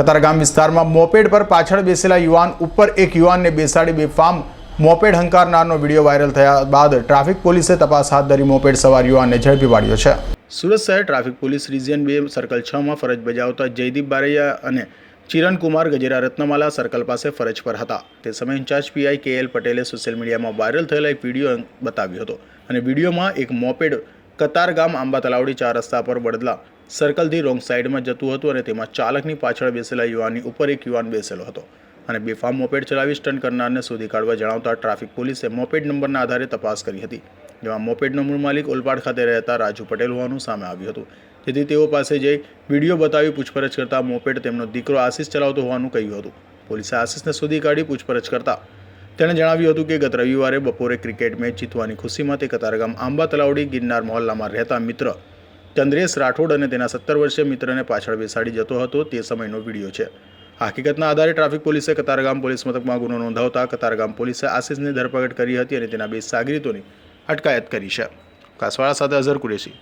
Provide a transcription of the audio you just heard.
કતારગામ વિસ્તારમાં મોપેડ પર પાછળ બેસેલા યુવાન ઉપર એક યુવાનને બેસાડી બેફામ મોપેડ હંકારનારનો વીડિયો વાયરલ થયા બાદ ટ્રાફિક પોલીસે તપાસ હાથ ધરી મોપેડ સવાર યુવાનને ઝડપી પાડ્યો છે. સુરત શહેર ટ્રાફિક પોલીસ રિજિયન બે સર્કલ છમાં ફરજ બજાવતા જયદીપ બારૈયા અને ચિરણકુમાર ગજેરા રત્નમાલા સર્કલ પાસે ફરજ પર હતા. તે સમયે in charge PI K L પટેલે સોશિયલ મીડિયામાં વાયરલ થયેલા એક વીડિયો બતાવ્યો હતો અને વિડીયોમાં એક મોપેડ કતારગામ આંબા તલાવડી ચાર રસ્તા પર બદલા સર્કલથી રોંગ સાઈડમાં જતું હતું અને તેમાં ચાલકની પાછળ બેસેલા યુવાનની ઉપર એક યુવાન બેસેલો હતો. અને બેફામ મોપેડ ચલાવી સ્ટન્ટ કરનારને શોધી કાઢવા જણાવતા ટ્રાફિક પોલીસે મોપેડ નંબરના આધારે તપાસ કરી હતી. જેમાં મોપેડનો મૂળ માલિક ઓલપાડ ખાતે રહેતા રાજુ પટેલ હોવાનું સામે આવ્યું હતું. જેથી તેઓ પાસે જઈ વીડિયો બતાવી પૂછપરછ કરતા મોપેડ તેમનો દીકરો આશીષ ચલાવતો હોવાનું કહ્યું હતું. પોલીસે આશીષને શોધી કાઢી પૂછપરછ કરતા તેણે જણાવ્યું હતું કે ગત રવિવારે બપોરે ક્રિકેટ મેચ જીતવાની ખુશીમાં તે કતારગામ આંબા તલાવડી ગિરનાર મહોલ્લામાં રહેતા મિત્ર ચંદ્રેશ રાઠોડ અને તેના સત્તર વર્ષીય મિત્રને પાછળ બેસાડી જતો હતો તે સમયનો વીડિયો છે. હકીકતના આધારે ટ્રાફિક પોલીસે કતારગામ પોલીસ મથકમાં ગુનો નોંધાવતા કતારગામ પોલીસે આશીષની ધરપકડ કરી હતી અને તેના બે સાગરીતોની અટકાયત કરી છે. કાસવાળા સાથે અઝર કુરેશી.